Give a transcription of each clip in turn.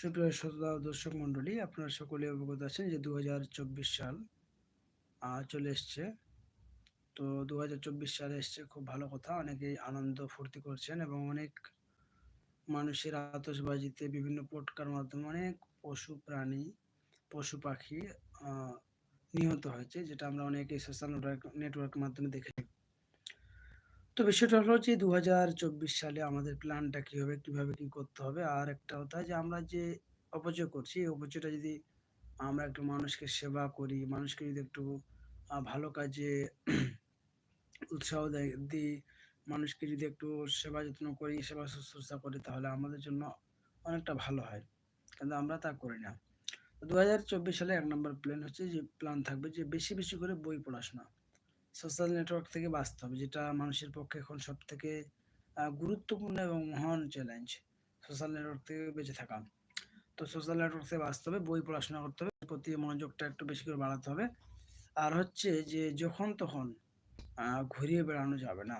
সুপ্রিয় শ্রোতা দর্শক মণ্ডলী, আপনারা সকলে অবগত আছেন যে দু হাজার চব্বিশ সাল চলে এসছে। তো দু সালে এসছে খুব ভালো কথা। অনেকেই আনন্দ ফুর্তি করছেন এবং অনেক মানুষের আতশবাজিতে বিভিন্ন পটকার মাধ্যমে অনেক পশু প্রাণী, পশু পাখি নিহত হয়েছে, যেটা আমরা অনেকে সোশ্যাল নেটওয়ার্কের মাধ্যমে দেখেছি। তো বিষয়টা হলো যে দু হাজার চব্বিশ সালে আমাদের প্ল্যানটা কি হবে কীভাবে কি করতে হবে? আর একটা কথা যে, আমরা যে অপচয় করছি, এই অপচয়টা যদি আমরা একটু মানুষকে সেবা করি, মানুষকে যদি একটু ভালো কাজে উৎসাহ দিই, মানুষকে যদি একটু সেবা যত্ন করি, সেবা শুশ্রূষা করি, তাহলে আমাদের জন্য অনেকটা ভালো হয়। কিন্তু আমরা তা করি না। দু হাজার চব্বিশ সালে এক নম্বর প্ল্যান হচ্ছে যে প্ল্যান থাকবে যে, বেশি বেশি করে বই পড়াশোনা। সোশ্যাল নেটওয়ার্ক থেকে বাঁচতে হবে, যেটা মানুষের পক্ষে এখন সব থেকে গুরুত্বপূর্ণ এবং মহান চ্যালেঞ্জ সোশ্যাল নেটওয়ার্ক থেকে বেঁচে থাকা। তো সোশ্যাল নেটওয়ার্ক থেকে বাঁচতে হবে, বই পড়াশোনা করতে হবে, প্রতি মনোযোগটা একটু বেশি করে বাড়াতে হবে। আর হচ্ছে যে, যখন তখন ঘুরিয়ে বেড়ানো যাবে না।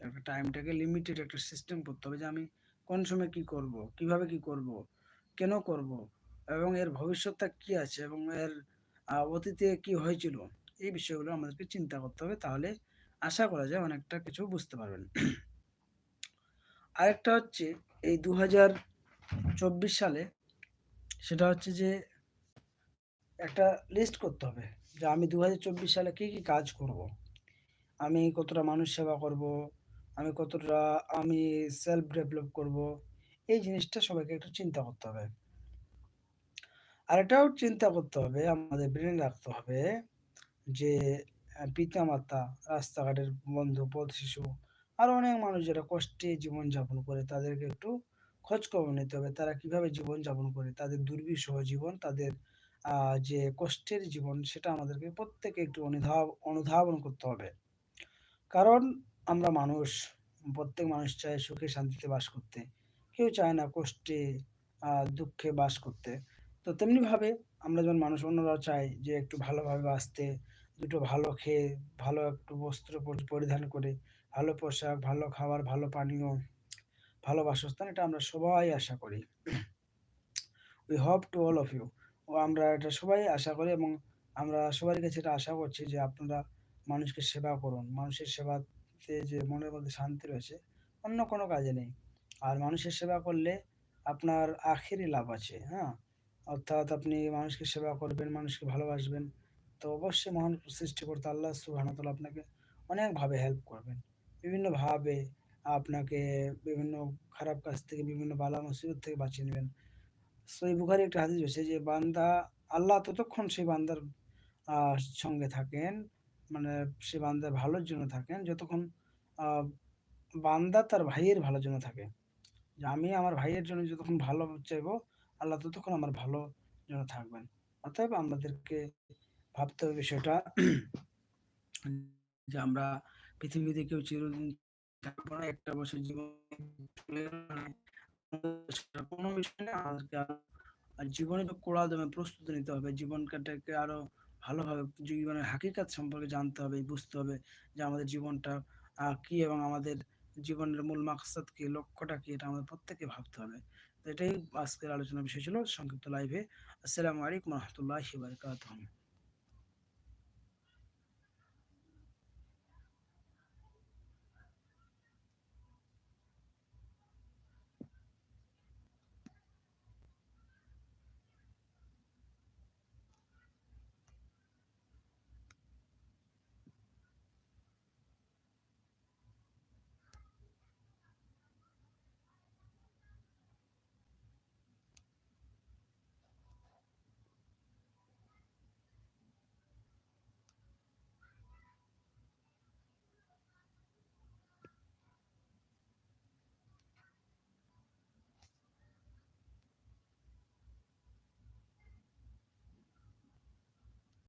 একটা টাইমটাকে লিমিটেড একটা সিস্টেম করতে হবে যে, আমি কোন সময় কি করব, কীভাবে কি করব, কেন করব, এবং এর ভবিষ্যৎটা কি আছে, এবং এর অতীতে কি হয়েছিল এই বিষয়গুলো আমাদেরকে চিন্তা করতে হবে, তাহলে আশা করা যায় অনেকটা কিছু বুঝতে পারবেন। আরেকটা হচ্ছে, এই দু সালে সেটা হচ্ছে যে একটা লিস্ট করতে হবে যে আমি দু হাজার চব্বিশ সালে কি কি কাজ করব। আমি কতটা মানুষ সেবা করব, আমি কতটা, আমি সেলফ ডেভেলপ করব, এই জিনিসটা সবাইকে একটু চিন্তা করতে হবে। আর এটাও চিন্তা করতে হবে, আমাদের ব্রেন রাখতে হবে যে পিতামাতা, রাস্তাঘাটের বন্ধু পথ শিশু, আরও অনেক মানুষ যারা কষ্টে জীবনযাপন করে তাদেরকে একটু খোঁজ খবর নিতে হবে। তারা কীভাবে জীবনযাপন করে? তাদের দুর্বিষহ জীবন, তাদের যে কষ্টের জীবন, সেটা আমাদেরকে প্রত্যেকে একটু অনুধাব, অনুধাবন করতে হবে। কারণ আমরা মানুষ, প্রত্যেক মানুষ চায় সুখে, শান্তিতে বাস করতে। কেউ চায় না কষ্টে দুঃখে বাস করতে। তো তেমনি ভাবে আমরা যখন মানুষ, অন্যরাও চাই যে একটু ভালোভাবে বাঁচতে, দুটো ভালো খেয়ে, ভালো একটু বস্ত্র পরিধান করে, ভালো পোশাক, ভালো খাবার, ভালো পানীয়, ভালো বাসস্থান, এটা আমরা সবাই আশা করি। We hope to all of you ও আমরা এটা সবাই আশা করি এবং আমরা সবার কাছে এটা আশা করছি যে আপনারা মানুষকে সেবা করুন। মানুষের সেবাতে যে মনের মধ্যে শান্তি রয়েছে, অন্য কোনো কাজে নেই। আর মানুষের সেবা করলে আপনার আখেরই লাভ আছে হ্যাঁ? অর্থাৎ আপনি মানুষকে সেবা করবেন, মানুষকে ভালোবাসবেন, তো অবশ্যই মহান সৃষ্টিকর্তা আল্লাহ সুবহানাহু ওয়া আপনাকে অনেকভাবে হেল্প করবেন। বিভিন্নভাবে আপনাকে বিভিন্ন খারাপ কাজ থেকে, বিভিন্ন বালা মুসিবত থেকে বাঁচিয়ে নেবেন। সহিহ বুখারী একটা হাদিস হয়েছে যে, বান্দা, আল্লাহ ততক্ষণ সেই বান্দার সঙ্গে থাকেন মানে সে বান্দার ভালোর জন্য থাকেন, যতক্ষণ বান্দা তার ভাইয়ের ভালোর জন্য থাকে। যে আমি আমার ভাইয়ের জন্য যতক্ষণ ভালো চাইব আল্লাহ ততক্ষণ আমার ভালো জন্য থাকবেন। অতএব আমাদেরকে ভাবতে হবে বিষয়টা যে আমরা পৃথিবীতে কেউ চিরদিন একটা বছর জীবন মানে কোনো বিষয় না জীবনে কোড়া দমে প্রস্তুতি নিতে হবে, জীবনটাকে আরও ভালোভাবে জীবনের হাকিকাত সম্পর্কে জানতে হবে, বুঝতে হবে যে আমাদের জীবনটা কি এবং আমাদের জীবনের মূল মাকসাদ কি, লক্ষ্যটা কি, এটা আমাদের প্রত্যেকে ভাবতে হবে। এটাই আজকের আলোচনা বিষয় ছিল, সংক্ষিপ্ত লাইভে আসসালামু আলাইকুম রহমতুল্লাহ বারকাতুহু।